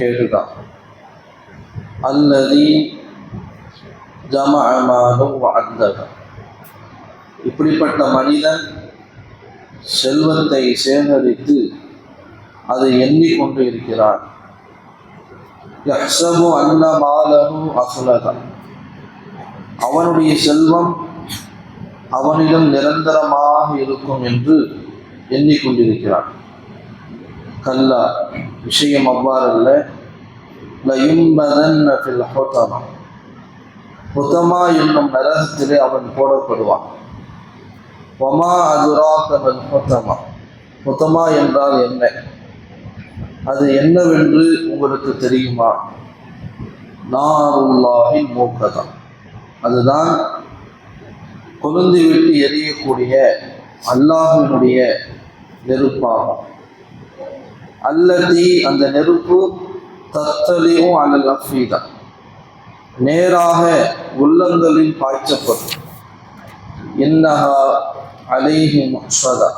கேடுதான் அல்லதி ஜமாலும் வாழ்ந்தவன் இப்படிப்பட்ட மனிதன் செல்வத்தை சேகரித்து அதை எண்ணிக்கொண்டு இருக்கிறான். யஹ்சபு அன்ன மாலஹு அஃலக அவனுடைய செல்வம் அவனிடம் நிரந்தரமாக இருக்கும் என்று எண்ணிக்கொண்டிருக்கிறான் கல்லா விஷயம் அவ்வாறல்ல. லயும்பதன் ஃபில் ஹுதமா புத்தமா என்னும் நரகத்திலே அவன் போடப்படுவான். ஒமா அதுராக்கவல் ஹுதமா புத்தமா என்றால் என்ன? அது என்னவென்று உங்களுக்கு தெரியுமா? நாருல்லாஹி மூக்கதம் அதுதான் கொழுந்து விட்டு எரியக்கூடிய அல்லாஹினுடைய நெருப்பாகும். அல்லதி அந்த நெருப்பு தத்தலியும் அல்லல் அஃபீதா நேராக உள்ளங்களில் பாய்ச்சப்படும் இன்னஹா அலைஹி முக்ஷதா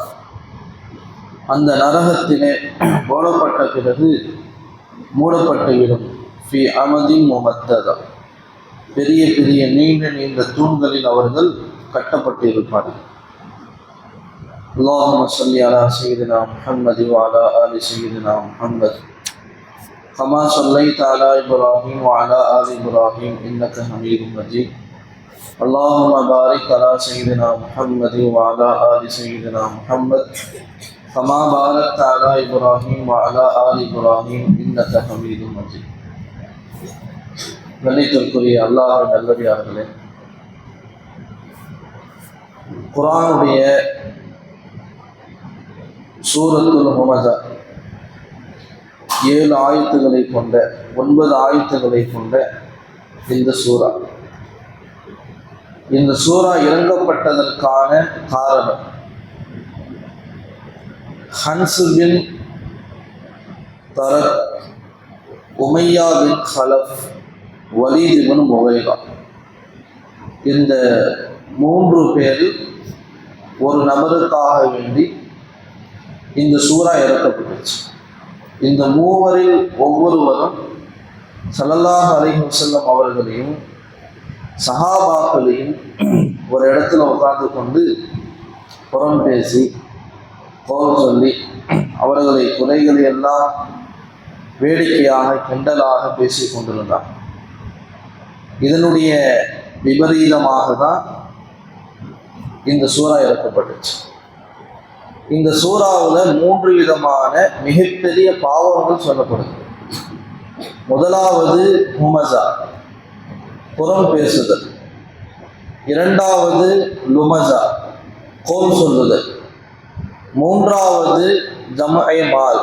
அந்த நரகத்திலே போடப்பட்ட பிறகு மூடப்பட்டுவிடும் ஃபி அமதின் முமத்ததா பெரிய பெரிய நீண்ட நீண்ட தூண்களில் அவர்கள் கட்டப்பட்டு இருப்பார்கள் اللهم صل على سيدنا محمد وعلى آل سيدنا محمد كما صليت على إبراهيم وعلى آل إبراهيم إنك حميد مجيد اللهم بارك على سيدنا محمد وعلى آل سيدنا محمد كما باركت على إبراهيم وعلى آل إبراهيم إنك حميد مجيد கணித்திற்குரிய அல்லாஹ் நல்லடியார்களே குரானுடைய சூரத்துல் ஹுமதா ஏழு ஆயத்துகளை கொண்ட ஒன்பது ஆயத்துகளை கொண்ட இந்த சூறா. இந்த சூறா இறங்கப்பட்டதற்கான காரணம் ஹன்சுவின் தர தரக் உமையா பின் ஹலஃப் வலீத் இந்த மூன்று பேரில் ஒரு நபருக்காக வேண்டி இந்த சூறா இறக்கப்பட்டுச்சு. இந்த மூவரில் ஒவ்வொருவரும் சல்லல்லாஹ் அலிஹம் செல்லம் அவர்களையும் சஹாபாக்களையும் ஒரு இடத்துல உட்கார்ந்து கொண்டு புறம் பேசி கோல் சொல்லி அவர்களை குறைகளை எல்லாம் வேடிக்கையாக கிண்டலாக பேசி கொண்டிருந்தார். இதனுடைய விபரீதமாக தான் இந்த சூறா இறக்கப்பட்டுச்சு. இந்த சூறாவில் மூன்று விதமான மிகப்பெரிய பாவங்கள் சொல்லப்படுது. முதலாவது ஹுமசா புறம் பேசுதல். இரண்டாவது லுமசா கோல் சொல்லுதல். மூன்றாவது ஜமயமால்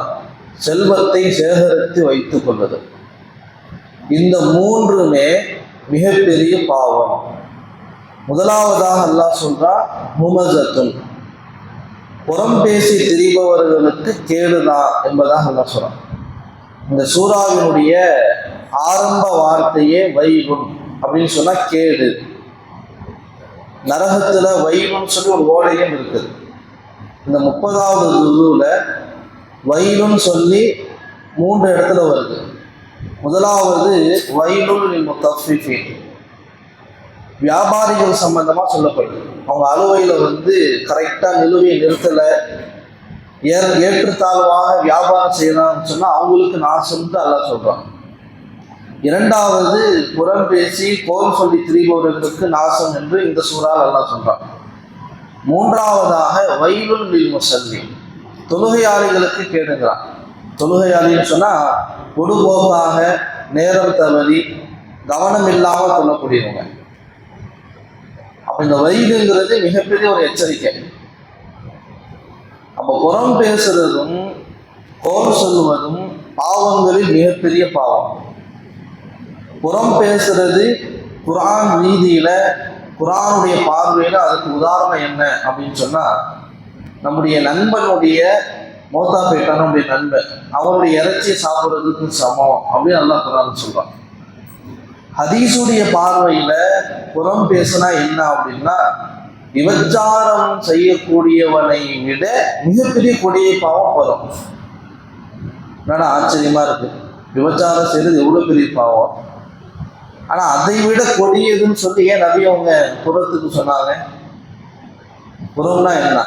செல்வத்தை சேகரித்து வைத்துக் கொள்ளுதல். இந்த மூன்றுமே மிகப்பெரிய பாவம். முதலாவதாக அல்லாஹ் சொல்றா ஹுமசத்துன் புறம் பேசி திரிபவர்களுக்கு கேடுதான் என்பதாக அல்லாஹ் சொல்கிறோம் இந்த சூறாவினுடைய ஆரம்ப வார்த்தையே வைகுன் அப்படின்னு சொன்னா கேடு. நரகத்துல வைகுன்னு சொல்லி ஒரு ஓடையும் இருக்குது. இந்த முப்பதாவது குருவில் வயலுன்னு சொல்லி மூன்று இடத்துல வருது. முதலாவது வயலுல் முத்தஃபிஃபின். வியாபாரிகள் சம்பந்தமாக சொல்லப்படுது. அவங்க அலுவையில் வந்து கரெக்டாக நிலுவையை நிறுத்தலை. ஏ ஏற்றுத்தாழ்வாக வியாபாரம் செய்யலாம்னு சொன்னால் அவங்களுக்கு நாசம்னு அல்லா சொல்கிறான் இரண்டாவது புறம் பேசி கோல் சொல்லி திரிபவர்களுக்கு நாசம் என்று இந்த சூறால் அல்லா சொல்கிறான் மூன்றாவதாக வயலுல் மில் முசல்லி. தொழுகையாளிகளுக்கு கேடுங்கிறான். தொழுகையாளின்னு சொன்னால் பொடுபோக்காக நேரம் தவறி கவனம் இல்லாமல் சொல்லக்கூடியவங்க இந்த வயதுங்கிறது மிகப்பெரிய ஒரு எச்சரிக்கை. அப்போ புறம் பேசுறதும் கோல் சொல்லுவதும் பாவங்களில் மிகப்பெரிய பாவம். புறம் பேசுறது குரான் ரீதியில குரானுடைய பார்வையில அதுக்கு உதாரணம் என்ன அப்படின்னு சொன்னா நம்முடைய நண்பனுடைய மோத்தா பேட்டா நம்முடைய நண்பன் அவருடைய இறைச்சியை சாப்பிட்றதுக்கு சமம் அப்படின்னு நல்லா குரான் சொல்றான். ஹதீஸுடைய பார்வையில புறம் பேசினா என்ன அப்படின்னா விபச்சாரம் செய்யக்கூடியவனை விட மிகப்பெரிய கொடிய பாவம் வரும். என்னடா ஆச்சரியமா இருக்கு. விபச்சாரம் செய்யறது எவ்வளவு பெரிய பாவம். ஆனா அதை விட கொடியதுன்னு சொல்லி ஏன் நபி அவங்க புறத்துக்கு சொன்னாங்க? புறம்னா என்ன?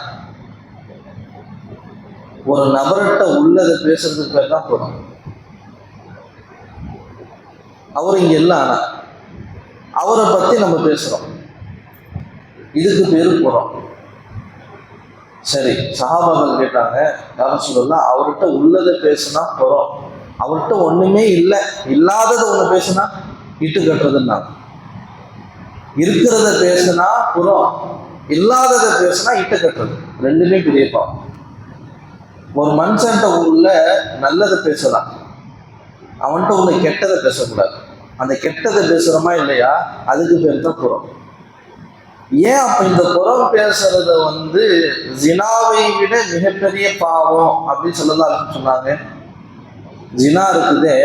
ஒரு நபர்கிட்ட உள்ளதை பேசுறதுக்கு பேர் தான் புறம். அவர் இங்கே இல்லை ஆனா அவரை பத்தி நம்ம பேசுறோம். இதுக்கு பேர் போகிறோம் சரி சஹாபாக்கள் கேட்டாங்க யாரும் சொல்லலாம் அவர்கிட்ட உள்ளதை பேசுனா போகிறோம் அவர்கிட்ட ஒண்ணுமே இல்லை இல்லாததை ஒண்ணு பேசுனா இட்டு கட்டுறதுன்னா. இருக்கிறத பேசுனா புறம் இல்லாததை பேசுனா இட்டு கட்டுறது. ரெண்டுமே பெரிய பாவம் ஒரு மனுஷன்ட்ட உள்ள நல்லதை பேசலாம். அவன்கிட்ட உள்ள கெட்டதை பேசக்கூடாது. அந்த கெட்டதை பேசுகிறோமா இல்லையா? அதுக்கு பேர் தான் புறம். ஏன் அப்போ இந்த புறம் பேசுறத வந்து ஜினாவை விட மிகப்பெரிய பாவம் அப்படின்னு சொல்லலாம் சொன்னாங்க. ஜினா இருக்குதே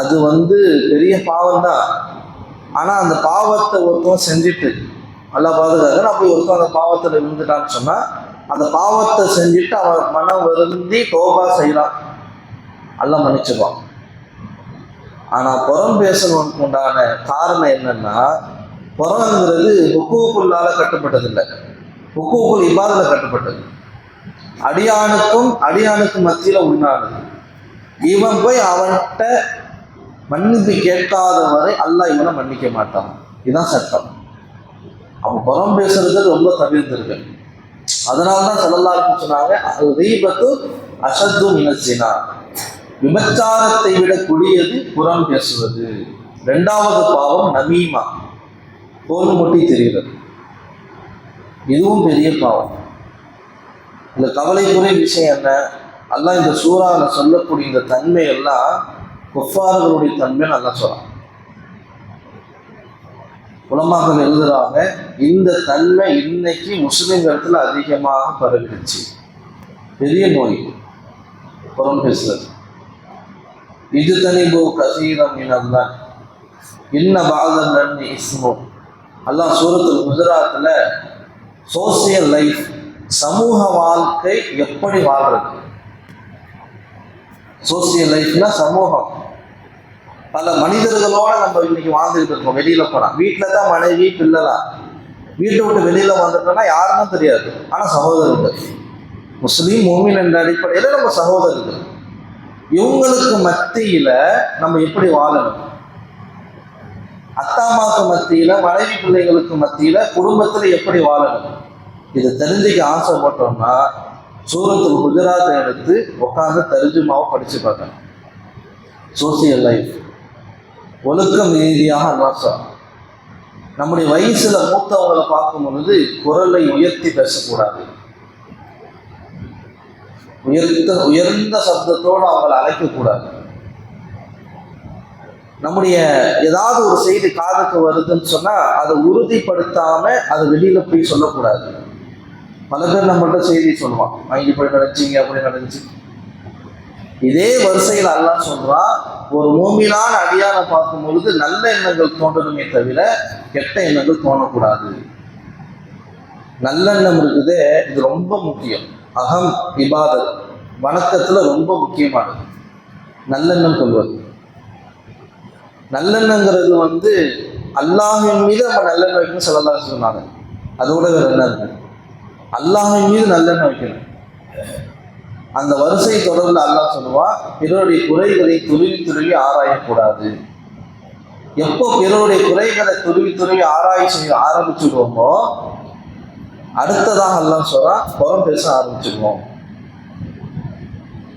அது வந்து பெரிய பாவம் தான் ஆனால் அந்த பாவத்தை ஒருத்தவன் செஞ்சுட்டு நல்லா பாதுகாக்க நான் ஒருத்தன் அந்த பாவத்தில் இருந்துட்டான்னு சொன்னால் அந்த பாவத்தை செஞ்சுட்டு அவன் மனம் வருந்தி தோபா செய்கிறான் எல்லாம் மன்னிச்சிருவான். ஆனால் புறம் பேசணும்னு உண்டான காரணம் என்னன்னா புறங்கிறது ஹுக்கூக்குள்ளால கட்டுப்பட்டதில்லை. ஹுக்கூக்குள் இபாதில கட்டுப்பட்டது. அடியானுக்கும் அடியானுக்கும் மத்தியில் உண்டானது இவன் போய் அவன்கிட்ட மன்னிப்பு கேட்காத வரை அல்லாஹ் இவனை மன்னிக்க மாட்டான். இதுதான் சட்டம். அவன் புறம் பேசுறது ரொம்ப தவிர்த்திருக்கு அதனால தான் செல்லல்லாருக்கும் சொன்னாங்க அது ரீபத்து அசத்தும் இனச்சினார் விபச்சாரத்தை விட கொடியது புறம் பேசுவது. ரெண்டாவது பாவம் நமீமா. தோல் முட்டி தெரிகிறது. இதுவும் பெரிய பாவம். இந்த கவலைக்குரிய விஷயம் என்ன? எல்லாம் இந்த சூறாவில் சொல்லக்கூடிய இந்த தன்மை எல்லாம் குஃபார்களுடைய தன்மை நல்லா சொல்லலாம் உலமாக்கள் எழுதுறாங்க இந்த தன்மை இன்னைக்கு முஸ்லிம்களிடத்துல அதிகமாக பரவிடுச்சு. பெரிய நோய் புறம் பேசுறது. இது தனிபு கசீரம் இனம்தான் இன்ன பாதம் நன்னி இஸ்மோ அல்லாஹ் சூரத்தில் குஜராத்தில் சோசியல் லைஃப் சமூக வாழ்க்கை எப்படி வாழ்றது? சோசியல் லைஃப்னா சமூகம். பல மனிதர்களோட நம்ம இன்னைக்கு வாழ்ந்துகிட்டு இருக்கோம் வெளியில போனா. வீட்டில் தான் மனைவி பிள்ளைலாம் வீட்டை விட்டு வெளியில வந்துட்டோம்னா யாருக்கும் தெரியாது. ஆனா சகோதரர்கள். முஸ்லீம் மூமின் என்ற அடிப்படையில் நம்ம சகோதரர்கள். இவங்களுக்கு மத்தியில நம்ம எப்படி வாழணும்? அத்தாமாக்கு மத்தியில மனைவி பிள்ளைகளுக்கு மத்தியில குடும்பத்துல எப்படி வாழணும்? இதை தெரிஞ்சுக்க ஆசைப்பட்டோம்னா சூரத்தில் குஜராத்தை எடுத்து உட்காந்து தரிஜுமாவை படிச்சு பார்க்கணும். சோசியல் லைஃப் ஒழுக்கம் ரீதியாக அல்லாசம் நம்முடைய வயசுல மூத்தவங்களை பார்க்கும் பொழுது குரலை உயர்த்தி பேசக்கூடாது. உயர்ந்த உயர்ந்த சப்தத்தோடு அவங்களை அழைக்கக்கூடாது. நம்முடைய ஏதாவது ஒரு செய்தி காதுக்கு வருதுன்னு சொன்னால் அதை உறுதிப்படுத்தாம அதை வெளியில போய் சொல்லக்கூடாது. பல பேர் நம்மள்ட்ட செய்தி சொல்லுவான். அங்கே போய் நடந்துச்சிங்க அப்படி நடந்துச்சு இதே வரிசையில் அல்லாஹ் சொல்றான் ஒரு மூமிலான அடியான பார்க்கும் பொழுது நல்ல எண்ணங்கள் தோன்றணுமே தவிர கெட்ட எண்ணங்கள் தோணக்கூடாது. நல்லெண்ணம் இருக்குது இது ரொம்ப முக்கியம். அகம் இபாதத். வணக்கத்தில் ரொம்ப முக்கியமானது. நல்லெண்ணம் கொள்வது நல்லெண்ணங்கிறது வந்து அல்லாஹின் மீது நம்ம நல்லெண்ணம் வைக்கணும் சொல்லலாம் சொன்னாங்க. அதோட வேறு என்ன இருக்கு? அல்லாஹின் மீது நல்லெண்ணம் வைக்கணும். அந்த வரிசை தொடர்ந்து அல்லாஹ் சொல்லுவா பிறருடைய குறைகளை துருவி துருவி ஆராயக்கூடாது. எப்போ பிறருடைய குறைகளை துருவி துருவி ஆராய்ச்சி செய்ய ஆரம்பிச்சுடுவோமோ அடுத்ததாக எல்லாம் சொல்றான் புறம் பேச ஆரம்பிச்சிடுவோம்.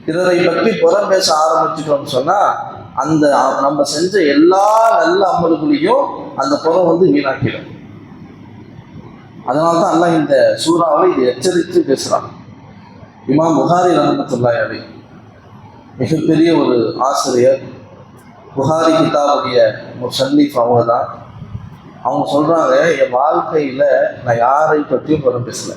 பிறரை பற்றி புறம் பேச ஆரம்பிச்சுட்டோம்னு சொன்னால் அந்த நம்ம செஞ்ச எல்லா நல்ல அமல்களையும் அந்த புறம் வந்து வீணாக்கிடும். அதனால தான் எல்லாம் இந்த சூறாவை இது எச்சரித்து பேசுகிறான் இமாம் புகாரி ரஹமத்துல்லாய் அலி மிகப்பெரிய ஒரு ஆசிரியர். புகாரி ஒரு முசல்லீஃப் அவங்க தான் அவங்க சொல்கிறாங்க என் வாழ்க்கையில் நான் யாரை பற்றியும் புறம் பேசலை.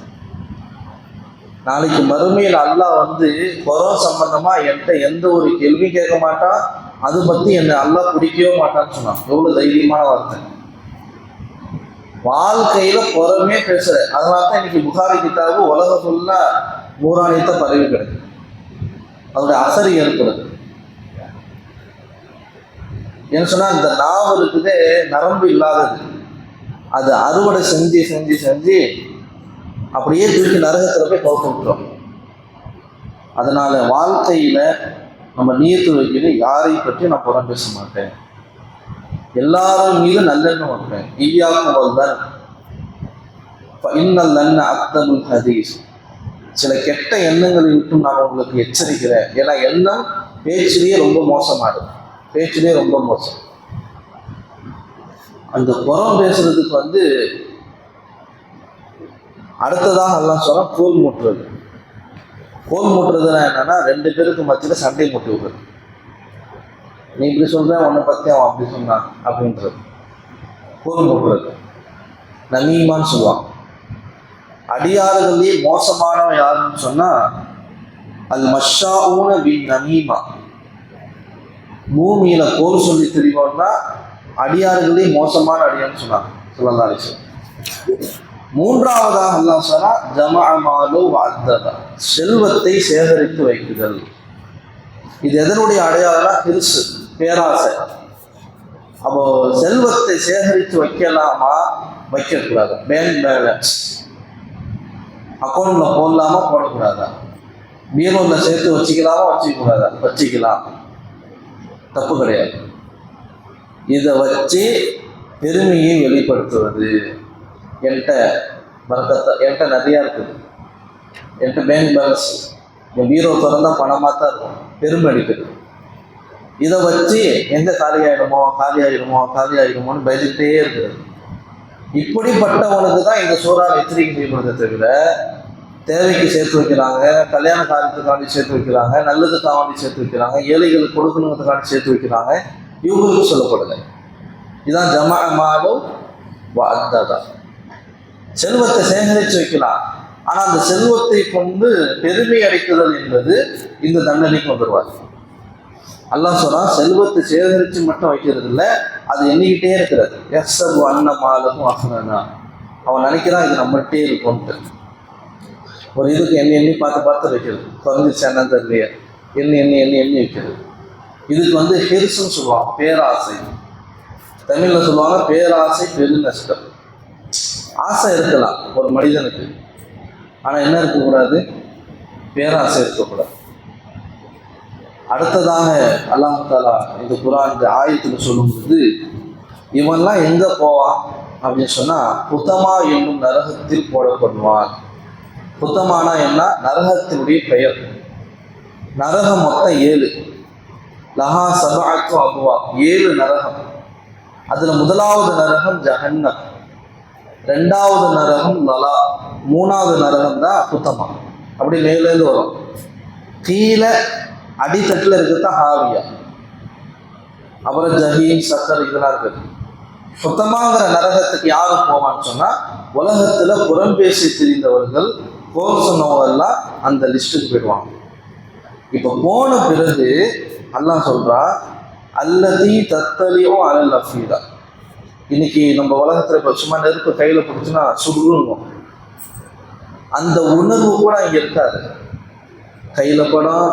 நாளைக்கு மறுமையில் அல்லாஹ் வந்து புறம் சம்பந்தமாக என்கிட்ட எந்த ஒரு கேள்வி கேட்க மாட்டான். அது பற்றி என்னை அல்லாஹ் பிடிக்கவே மாட்டான்னு சொன்னான். எவ்வளோ தைரியமான வார்த்தை. வாழ்க்கையில் குறமே பேசுகிற அதனால தான் இன்னைக்கு புகாரி கிட்டாவு உலக ஃபுல்லாக நூறாணியத்தை பரவி கிடக்கு. அதோட அசரி ஏற்படுது. ஏன்னு சொன்னால் இந்த நாவல் இருக்குதே நரம்பு இல்லாதது. அது அறுவடை செஞ்சு செஞ்சு செஞ்சு அப்படியே தூக்கி நரகத்தில் போய் கவுத்து விட்டுரும். அதனால் வாழ்க்கையில் நம்ம நீயத்து வைக்கிறது யாரை பற்றி நான் புறம் பேச மாட்டேன். எல்லாரும் மீது நல்லெண்ணம் வைப்பேன் ஈயாக்கும் தான் இன்னல் நன்ன அக்தமுல் ஹதீஸ். சில கெட்ட எண்ணங்களை விட்டும் நான் உங்களுக்கு எச்சரிக்கிறேன். ஏன்னா எண்ணம் பேச்சிலேயே ரொம்ப மோசமாகுது பேச்சிலேயே ரொம்ப மோசம். அந்த புறம் பேசுறதுக்கு வந்து அடுத்ததாக எல்லாம் சொன்னால் கோல் மூட்டுறது. கோல் மூட்டுறதுனா என்னன்னா ரெண்டு பேருக்கு மத்தியில் சண்டை மூட்டி விடுறது. நீ இப்படி சொல்ற உன்னை பற்றி அவன் அப்படி சொன்னான் அப்படின்றது. கோல் மூட்டுறது. நமீமான்னு சொல்லுவான் அடியாறுகளே மோசமானவன் யாருன்னு சொன்னா அது மஷாஊன பின் நமீமா பூமியில கோல் சொல்லி தெரியும்னா அடியார்களே மோசமான அடியான்னு சொன்னாங்க. சொல்லலாம் மூன்றாவதாக அல்லாஹ் சொன்னா ஜமாலோ வாத்ததா செல்வத்தை சேகரித்து வைக்குதல். இது எதனுடைய அடையாளம்னா பெருசு பேராசை. அப்போ செல்வத்தை சேகரித்து வைக்கலாமா? வைக்கக்கூடாது. பேங்க் பேலன்ஸ் அக்கௌண்ட்டில் போடலாமா போடக்கூடாதா? பீரோல சேர்த்து வச்சுக்கலாமா வச்சுக்கூடாதா வச்சுக்கலாம். தப்பு கிடையாது. இதை வச்சு பெருமையை வெளிப்படுத்துவது. என்கிட்ட பரக்கத்தை என்கிட்ட நிறையா இருக்குது. என்கிட்ட பேங்க் பேலன்ஸ் என் பீரோ திறந்தால் பணமாக தான் இருக்கும். பெருமை அடிக்கிறது இதை வச்சு எந்த காலியாயிடுமோ ஆயிடுமோ காலி பயந்துகிட்டே பயந்துக்கிட்டே இருக்குது. இப்படிப்பட்டவனுக்கு தான் இந்த சூறாவை எச்சரிக்கை செய்யப்படுறதை தவிர தேவைக்கு சேர்த்து வைக்கிறாங்க கல்யாண காரியத்துக்காண்டி சேர்த்து வைக்கிறாங்க நல்லதுக்காண்டி சேர்த்து வைக்கிறாங்க ஏழைகளுக்கு கொடுக்கணுங்கிறதுக்காண்டி சேர்த்து வைக்கிறாங்க இவங்களுக்கு சொல்லப்படுது இதான் ஜமா வாத்ததா செல்வத்தை சேகரித்து வைக்கலாம். ஆனால் அந்த செல்வத்தை கொண்டு பெருமை அடைக்குதல் என்பது இந்த தண்டனைக்கு வந்துடுவார் அல்லாஹ் சொன்னா செல்வத்தை சேகரித்து மட்டும் வைக்கிறது இல்லை அது எண்ணிக்கிட்டே இருக்கிறது. எஸ் எஸ்ஸபு அண்ணன் மாலகும் அசனா அவன் நினைக்கிறான் இது நம்மகிட்டே இருக்கும்ட்டு. ஒரு இதுக்கு எண்ணி எண்ணி பார்த்து பார்த்து வைக்கிறது. குறைஞ்சிச்சு என்ன தெரியலையே எண்ணி எண்ணி எண்ணி எண்ணி வைக்கிறது. இதுக்கு வந்து ஹெரிசுன்னு சொல்லுவாங்க பேராசை. தமிழில் சொல்லுவாங்க பேராசை பெரு நஷ்டம். ஆசை இருக்கலாம் ஒரு மனிதனுக்கு. ஆனால் என்ன இருக்கக்கூடாது? பேராசை இருக்கக்கூடாது. அடுத்ததாக அல்லாஹ் தாலா இந்த குரான் இந்த ஆயத்தில் சொல்லும்போது இவன்லாம் எங்கே போவான்? அப்படின்னு சொன்னால் புத்தமா என்னும் நரகத்தில் போடப்படுவான். புத்தமானா என்ன? நரகத்தினுடைய பெயர். நரகம் மொத்தம் ஏழு. லஹா சபாக்கு அபுவா ஏழு நரகம். அதில் முதலாவது நரகம் ஜஹன்னம். ரெண்டாவது நரகம் லலா மூணாவது நரகம் தான் புத்தமா அப்படி மேலேருந்து வரும். கீழே அடித்தட்டில் இருக்கிறது தான் ஹாவியா. அப்புறம் ஜஹீம் சக்கர் இதெல்லாம் இருக்குது. சுத்தமாங்கிற நரகத்துக்கு யாரும் போவான்னு சொன்னால் உலகத்தில் புறம் பேசி தெரிந்தவர்கள் போர் சொன்னவங்கெல்லாம் அந்த லிஸ்ட்டுக்கு போயிடுவாங்க. இப்போ போன பிறகு அல்லாஹ் சொல்கிறா அல்லதி தத்தலியோ அலல் அஃபீதா இன்னைக்கு நம்ம உலகத்தில் இப்போ சும்மா நெருப்பு கையில் பிடிச்சுன்னா சுருங்கும் அந்த உணர்வு கூட இங்கே இருக்காது. கையில் படம்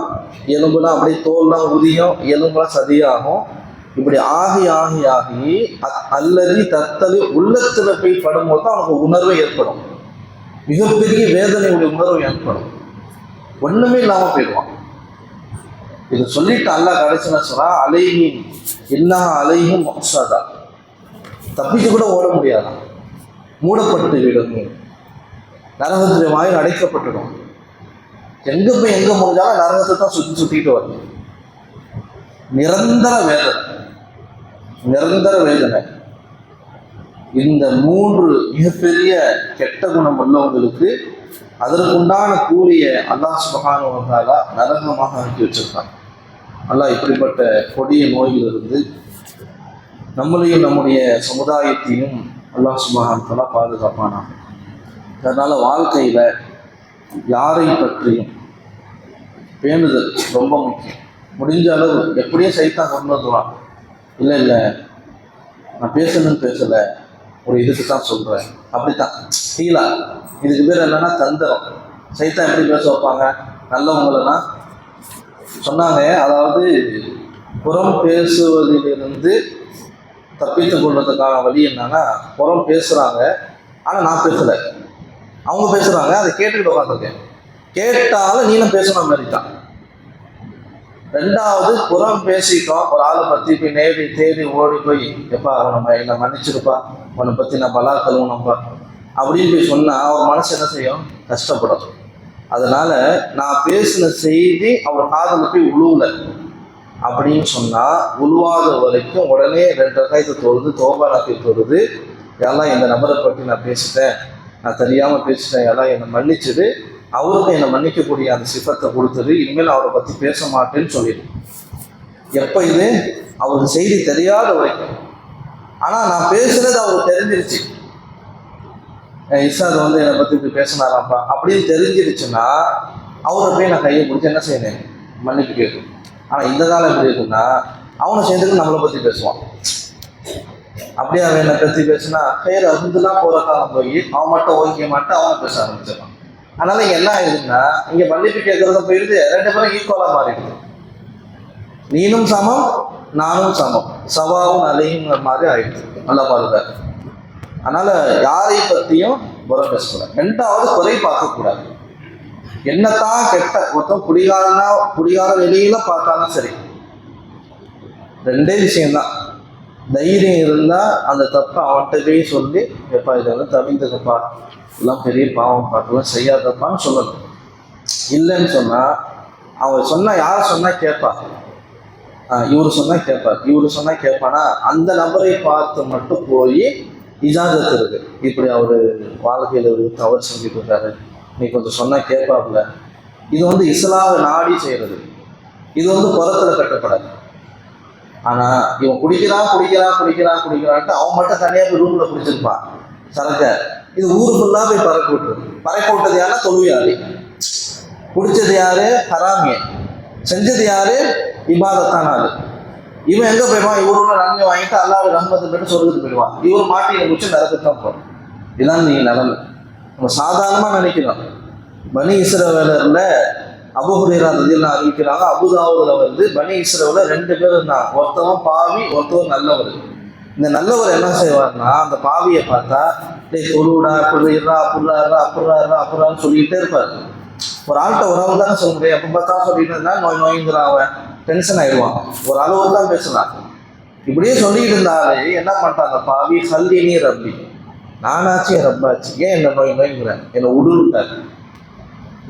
எலும்புலாம் அப்படியே தோல்லாம் உதியும் எலும்புலாம் சதியாகும். இப்படி ஆகி ஆகி ஆகி அல்லது தத்தலி உள்ளத்தில் போய் படும்போது தான் அவனுக்கு உணர்வு ஏற்படும். மிகப்பெரிய வேதனையுடைய உணர்வு ஏற்படும். ஒன்றுமே இல்லாமல் போயிடுவான். இதை சொல்லிட்டு அல்லா கடைசினா சொன்னா அலைஹிம். என்ன அலையும் மக்சாதா. தப்பிச்சு கூட ஓட முடியாதான் மூடப்பட்டு விடும். நரகத்துடைய வாயில் அடைக்கப்பட்டுடும். எங்க போய் எங்க முடிஞ்சாலும் நரகத்தை தான் சுத்தி சுத்திட்டு வரும். நிரந்தர வேதனை. நிரந்தர வேதனை. இந்த மூன்று மிகப்பெரிய கெட்ட குணம் உள்ளவங்களுக்கு அதற்குண்டான கூலியை அல்லாஹ் சுபஹானு நரகமாக ஆக்கி வச்சிருக்காங்க அல்லாஹ் இப்படிப்பட்ட கொடிய நோயிலிருந்து நம்மளையும் நம்முடைய சமுதாயத்தையும் அல்லாஹ் சுபஹானத்தலா பாதுகாப்பானாங்க அதனால் வாழ்க்கையில் யாரை பற்றியும் பேணுதல் ரொம்ப முக்கியம். முடிஞ்ச அளவு எப்படியே சைத்தா கொண்டு இல்லை இல்லை நான் பேசணும்னு பேசலை ஒரு இதுக்கு தான் சொல்கிறேன் அப்படி தான் ஹீலா இதுக்கு பேர் என்னன்னா தந்திரம். சைத்தா எப்படி பேச வைப்பாங்க? நல்லவங்களெல்லாம் சொன்னாங்க. அதாவது புறம் பேசுவதிலிருந்து தப்பித்து கொள்வதற்கான வழி என்னன்னா புறம் பேசுகிறாங்க ஆனால் நான் பேசலை. அவங்க பேசுகிறாங்க அதை கேட்டுக்கிட்டு உட்காந்துருக்கேன் கேட்டாலும் நீனும் பேசணும் மாதிரி தான் ரெண்டாவது புறம் பேசிட்டோம். ஒரு ஆளை பற்றி போய் நேடி தேடி ஓடி போய் எப்பா நம்ம என்னை மன்னிச்சிருப்பா. உன்னை பற்றி நான் பலா கழுவுனப்பா அப்படின்னு போய் சொன்னால் அவர் மனசு என்ன செய்யும்? கஷ்டப்படும். அதனால நான் பேசின செய்தி அவர் காதில் போய் உழுவல. அப்படின்னு சொன்னால் உழுவாத வரைக்கும் உடனே ரெண்டு ரகாயத்தை தொழுது தோபானாக்கை தொழுது எல்லாம் இந்த நபரை பற்றி நான் பேசிட்டேன். நான் தெரியாமல் பேசிட்டேன் எல்லாம் என்னை மன்னிச்சுடு. அவருக்கும் என்னை மன்னிக்கக்கூடிய அந்த சிப்பத்தை கொடுத்துரு இனிமேல் அவரை பற்றி பேச மாட்டேன்னு சொல்லிடு. எப்போ இது? அவருக்கு செய்தி தெரியாத வரைக்கும். ஆனால் நான் பேசுறது அவருக்கு தெரிஞ்சிருச்சு. அஹ் இசாத் வந்து என்னை பற்றி இப்படி பேசினாராப்பா அப்படின்னு தெரிஞ்சிருச்சுன்னா அவரை போய் நான் கையை பிடிச்சி என்ன செய்யணும்? மன்னிப்பு கேட்கும் ஆனால் இந்த காலம் எப்படி இருக்குன்னா அவனை சேர்ந்துட்டு நம்மளை பற்றி பேசுவான். அப்படியே அவன் என்னை பற்றி பேசுனா பேர் அருந்துலாம் போகிற காலம் போய் அவன் மட்டும் ஓகே மாட்டேன் அவனை பேச ஆரம்பிச்சிடறான் அதனால இங்கே என்ன ஆயிடுதுன்னா இங்கே மன்னிப்பு கேட்கறத போயிடுது ரெண்டு பேரும் ஈக்குவலா மாறிடுது. நீனும் சமம் நானும் சமம். சவாவும் அலையும் மாதிரி ஆயிடுது. நல்லா பாருங்க. அதனால யாரை பற்றியும் குறை பேசக்கூடாது ரெண்டாவது குறை பார்க்கக்கூடாது. என்னத்தான் கெட்ட ஒருத்தன் குடிகாரனா குடிகார வெளியில பார்த்தாலும் சரி. ரெண்டே விஷயம்தான். தைரியம் இருந்தால் அந்த தப்பை அவன்கிட்ட போய் சொல்லி எப்பா இதை வந்து தவிர்த்துக்கப்பா. இதெல்லாம் பெரிய பாவம் பார்க்கலாம் செய்யாதப்பான்னு சொல்லணும். இல்லைன்னு சொன்னால் அவன் சொன்னால் யார் சொன்னால் கேட்பா. இவர் சொன்னால் கேட்பார் இவர் சொன்னால் கேட்பானா அந்த நபரை பார்த்து மட்டும் போய் இஜாதத்து இருக்கு இப்படி அவர் வாழ்க்கையில் ஒரு தவறு செஞ்சுட்டு இருக்காரு நீ கொஞ்சம் சொன்னால் கேட்பாப்புல. இது வந்து இஸ்லாம நாடி செய்கிறது இது வந்து புறத்தில் கட்டப்படாது. ஆனால் இவன் குடிக்கிறான் குடிக்கிறான் குடிக்கிறான் குடிக்கிறான்ட்டு அவன் மட்டும் தனியாக போய் ரூமில் குடிச்சிருப்பான். சரக்க. இது ஊர் ஃபுல்லாக போய் பறக்க விட்டுரு பறக்க விட்டது யாரா? தொழுவியாளி குடித்தது யாரு? ஹராமிய செஞ்சது யாரு? இபாதத்தான் ஆளு இவன் எங்க போயிடுவான்? இவரோட நன்மை வாங்கிட்டு அல்லாத ரஹ்மத்து பெற்று சொல்றதுக்கு போயிடுவான். இவர் மாட்டியை முடிச்சு தான் போவான் இதான் நீ நிலைமை நம்ம சாதாரணமாக நினைக்கிறோம். பனி இஸ்ரவேலர்ல அபுஹுரேரா நதியெல்லாம் அறிவிக்கிறாங்க அபுதாவுல வந்து பனி இஸ்ரவேல ரெண்டு பேர் இருந்தாங்க. ஒருத்தவன் பாவி ஒருத்தவன் நல்லவர். இந்த நல்லவர் என்ன செய்வார்னா அந்த பாவியை பார்த்தா டேய் பொருடா புள்ளிடுறா புள்ளாடுறா அப்புறாடுறா அப்புறான்னு சொல்லிக்கிட்டே இருப்பார். ஒரு ஆள்கிட்ட உறவு தானே சொல்ல முடியும். எப்போ பார்த்தா சொல்லிட்டு இருந்தா நோய் நோய்ங்கிறான் அவன். டென்ஷன் ஆயிடுவான். ஒரு அளவு தான் பேசலாம் இப்படியே சொல்லிட்டு இருந்தாலே என்ன பண்ணிட்டாங்க பாவி ஹல்லினி ரப்பி. நானாச்சு என் ரப்பாச்சு. ஏன் என்ன நோய் நோய்ங்கிறேன் என்னை உடுவிட்டாரு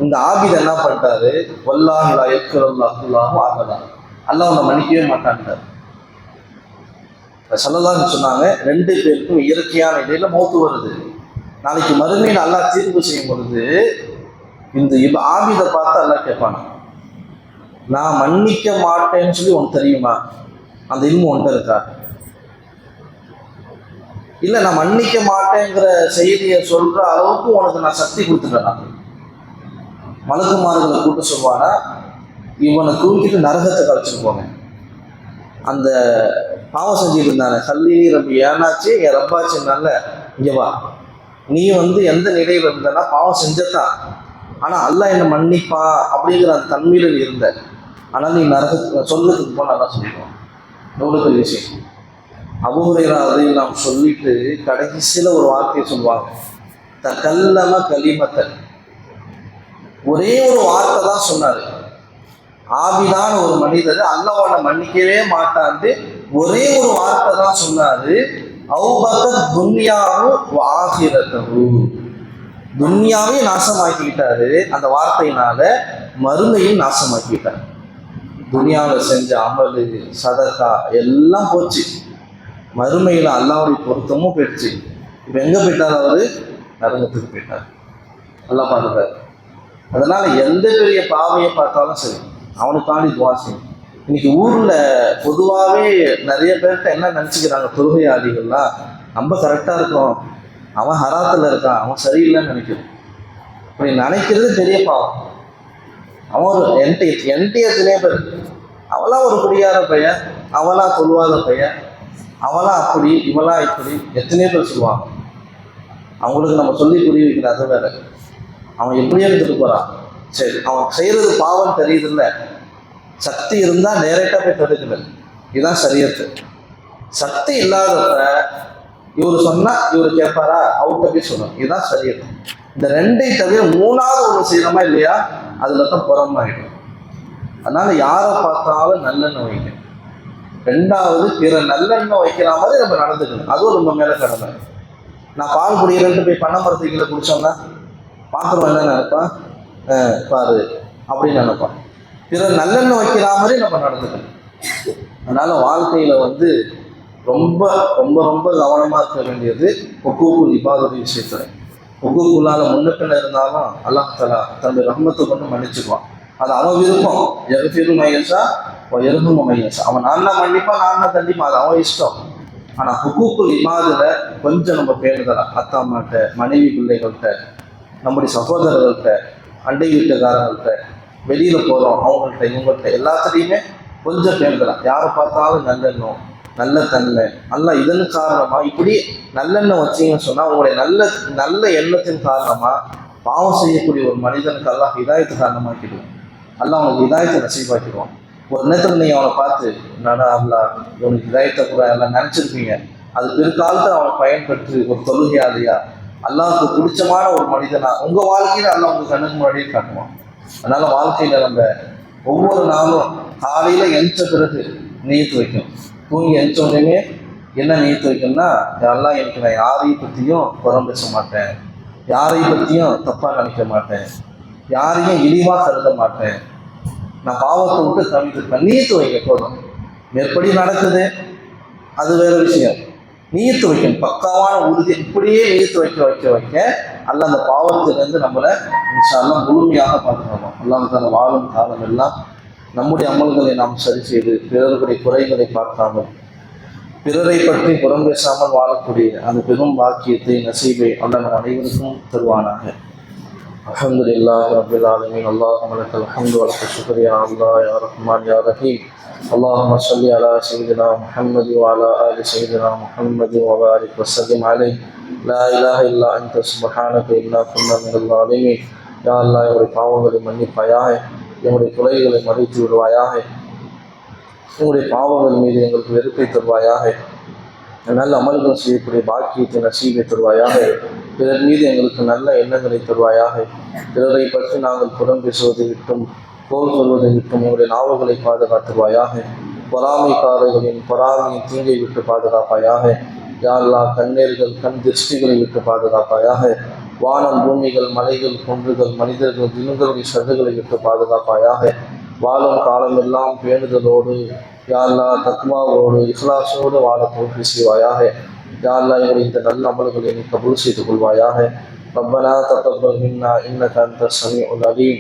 இந்த ஆபித என்ன பண்ணிட்டாரு? வல்லாஹ் எக்குரல்லாஹுல்லாஹு ஆகலாம் அல்லாஹ் உன்னை மன்னிக்கவே மாட்டான்ட்டார். சொல்லலாம்னு சொன்னாங்க ரெண்டு பேருக்கும் இயற்கையான இடையில மௌத்து வருது. நாளைக்கு மறுமையில் அல்லா தீர்ப்பு செய்யும் பொழுது இந்த ஆபிதை பார்த்து அல்லா கேட்பானா. நான் மன்னிக்க மாட்டேன்னு சொல்லி உனக்கு தெரியுமா? அந்த இல்மு உன்கிட்ட இருக்கா? இல்லை நான் மன்னிக்க மாட்டேங்கிற செய்தியை சொல்கிற அளவுக்கு உனக்கு நான் சக்தி கொடுத்துட்டேன்? மலக்குமார்களை கூட்ட சொல்வானா இவனை தூக்கிட்டு நரகத்தை கழிச்சுட்டு அந்த பாவம் செஞ்சுட்டு இருந்தானே. கல்லி ரப்பி ஏனாச்சு என் ரப்பாச்சுனால இங்கே வா. நீ வந்து எந்த நிலையில் இருந்தனா பாவம் செஞ்சதான் ஆனால் அல்லா என்னை மன்னிப்பா அப்படிங்கிற அந்த தன்மையில் இருந்தேன் இருந்த. ஆனால் நீ நரக சொல்லத்துக்கு போன நல்லா சொல்லுவான். எவ்வளோ பெரிய விஷயம். அபுஹுரைரா அதை நாம் சொல்லிட்டு கடைசியில் ஒரு வார்த்தையை சொல்லுவாங்க. த கல்லம ஒரே ஒரு வார்த்தை தான் சொன்னார். ஆவிதான ஒரு மனிதர். அல்லவான மன்னிக்கவே மாட்டான்ட்டு ஒரே ஒரு வார்த்தை தான் சொன்னாரு. அவுபகத் துன்யாவும் ஆகிரத்தகு துன்யாவையும் நாசமாக்கிட்டாரு அந்த வார்த்தையினால. மருமையும் நாசமாக்கிட்டார். துனியாவில் செஞ்ச அமலு சதக்கா எல்லாம் போச்சு. மறுமையில் அல்லாவுடைய பொருத்தமும் போயிடுச்சு. இப்போ எங்கே போயிட்டார் அவர்? நரகத்துக்கு போயிட்டார். நல்லா பண்ணுறார் அதனால் எந்த பெரிய பாவையை பார்த்தாலும் சரி அவனுக்காண்டி துவா செய்யும் இன்னைக்கு ஊரில் பொதுவாகவே நிறைய பேர்கிட்ட என்ன நினச்சிக்கிறாங்க? தொழுகையாளிகள்லாம் நம்ம கரெக்டாக இருக்கோம். அவன் ஹராத்தில் இருக்கான் அவன் சரியில்லைன்னு நினைக்கிறான் அப்படி நினைக்கிறது பெரிய பாவம். அவன் ஒரு என்டி என்டி எத்தனையோ பேர் அவளாம் ஒரு குடியார பையன் அவளா தொழுவாத பையன் அவளா அப்படி இவளா இப்படி எத்தனையோ பேர் சொல்லுவாங்க. அவங்களுக்கு நம்ம சொல்லி புரிய வைக்கிற அது வேற. அவன் எப்படியே எடுத்துட்டு போறான். சரி அவன் செய்யறது பாவம் தெரியுதுல்ல. சக்தி இருந்தா டைரக்டா போய் தடுக்கல. இதுதான் சரியத்து. சக்தி இல்லாதப்ப இவர் சொன்னா இவர் கேட்பாரா? அவர்கிட்ட போய் சொல்லணும். இதுதான் சரியத்து. இந்த ரெண்டை தவிர மூணாவது ஒன்று செய்யறோமா இல்லையா? அதில் தான் புறமாயிடும் அதனால் யாரை பார்த்தாலும் நல்லெண்ணெய் வைங்க. ரெண்டாவது பிற நல்லெண்ணெய் வைக்கிற மாதிரி நம்ம நடந்துக்கணும். அதுவும் ரொம்ப மேலே கடமை. நான் பால் குடிக்கிறேன்ட்டு போய் பண்ண மரத்துக்குள்ள குடித்தோம்னா பார்க்குறோம் என்ன நினைப்பான்? பாரு அப்படின்னு நினைப்பான். பிற நல்லெண்ணெய் வைக்கிற மாதிரி நம்ம நடந்துக்கணும். அதனால் வாழ்க்கையில் வந்து ரொம்ப ரொம்ப ரொம்ப கவனமாக இருக்க வேண்டியது ஒக்கூக்கு இபாதொரு விஷயத்துல ஒக்கூக்குள்ளால முன்ன இருந்தாலும் அல்லாஹ் தலா தன்னுடைய ரஹ்மத்தை கொண்டு மன்னிச்சுக்குவான். அது அவன் விருப்பம். எருஃபிரு மையசா எருகும் மையசா அவன் நான் மன்னிப்பான் நான் தண்டிப்பான். அது அவன் இஷ்டம். ஆனால் ஹுக்கூக்குல் இமாதில் கொஞ்சம் நம்ம பேணுதலா அத்தா அம்மாட்ட மனைவி பிள்ளைகள்கிட்ட நம்முடைய சகோதரர்கள்ட்ட அண்டை வீட்டுக்காரர்கள்ட்ட வெளியில் போகிறோம் அவங்கள்ட்ட இவங்கள்ட்ட எல்லாத்துலேயுமே கொஞ்சம் பேணுதலாம் யாரை பார்த்தாலும் நல்லெண்ணம். நல்ல தன்மை. நல்லா இதன் காரணமாக இப்படி நல்லெண்ணம் வச்சீங்கன்னு சொன்னால் உங்களுடைய நல்ல நல்ல எண்ணத்தின் காரணமாக பாவம் செய்யக்கூடிய ஒரு மனிதனுக்கு எல்லாம் இதாயத்தை காரணமாக்கிடுவோம் அல்ல அவனுக்கு இதாயத்தை நசீபாக்கிடுவான். ஒரு நேரத்தில் நீங்கள் அவனை பார்த்து என்னடா அல்லா உனக்கு இதாயத்தை கூட எல்லாம் நினச்சிருப்பீங்க அது பிற்காலத்தில் அவனை பயன்பெற்று ஒரு தொழுகையாளியா? அல்லாவுக்கு பிடிச்சமான ஒரு மனிதனா? உங்கள் வாழ்க்கையில் அல்ல உங்கள் கண்ணுக்கு முன்னாடியே காட்டுவான். அதனால் வாழ்க்கையில் நம்ம ஒவ்வொரு நாளும் காலையில் எந்த பிறகு நீத்து வைக்கும் தூங்கி எந்த உடனே என்ன நீத்து வைக்கணும்னா எல்லாம் எனக்கு நான் யாரையும் பற்றியும் குறம் பேச மாட்டேன். யாரையும் பற்றியும் தப்பாக நினைக்க மாட்டேன். யாரையும் இழிவாக கருத மாட்டேன். நான் பாவத்தை விட்டு தவிர்த்துருப்பேன் நீத்து வைக்க போதும் மேற்படி நடக்குது? அது வேற விஷயம். நீத்து வைக்கணும். பக்காவான உறுதி இப்படியே நீத்து வைக்க வைக்க வைக்க அல்ல அந்த பாவத்திலிருந்து நம்மளை இன்ஷால்லாம் முழுமையாக பார்த்துக்கணும். அல்லாமல் தன வாழும் காலம் எல்லாம் நம்முடைய அமல்களை நாம் சரி செய்து பிறருடைய குறைகளை பார்க்காமல் பிறரை பற்றி புறம் பேசாமல் வாழக்கூடிய அந்த பெரும் பாக்கியத்தை நசீபை அல்ல நம் அனைவருக்கும் தருவானாக الحمد لله رب العالمين اللهم لك الحمد ولك الشكر يا الله يا رحمن يا رحيم اللهم صل على سيدنا محمد وعلى ال سيدنا محمد وبارك وسلم عليه لا اله الا انت سبحانك انا كنا من الظالمين يا الله எங்களுடைய பாவங்களை மன்னிப்பாயாக எங்களுடைய குறைகளை மறைத்து விடுவாயாக. உங்களுடைய பாவங்கள் மீது எங்களுக்கு வெறுப்பை தருவாயாக. நல்ல அமல்கள் செய்யக்கூடிய பாக்கியத்தை நசீவை தருவாயாக. பிறர் மீது எங்களுக்கு நல்ல எண்ணங்களை தருவாயாக. பிறரை பற்றி நாங்கள் புறம் பேசுவதை விட்டும் கோல் சொல்வதை விட்டும் உங்களுடைய நாவல்களை பாதுகாத்துருவாயாக பொறாமைக்காரர்களின் பொறாமையின் தீங்கை விட்டு பாதுகாப்பாயாக. யாரெல்லாம் கண்ணீர்கள் கண் திருஷ்டிகளை விட்டு பாதுகாப்பாயாக. வானம் பூமிகள் மலைகள் குன்றுகள் மனிதர்கள் தினங்களுடைய சதுகளை விட்டு பாதுகாப்பாயாக வாழும் காலமெல்லாம் பேணுதலோடு யாழ்லா தக்மாவோடு இஹ்லாஸோடு வாழ தோல்வி செய்வாயாக யாழ்லா எங்களுடைய இந்த நல்ல அமல்களை நீ கபூல் செய்து கொள்வாயாக ربنا تقبل منا انك انت السميع العليم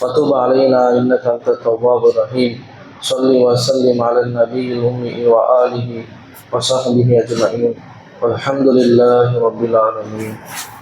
وتب علينا انك انت التواب الرحيم صل وسلم على النبي الامي واله وصحبه اجمعين والحمد لله رب العالمين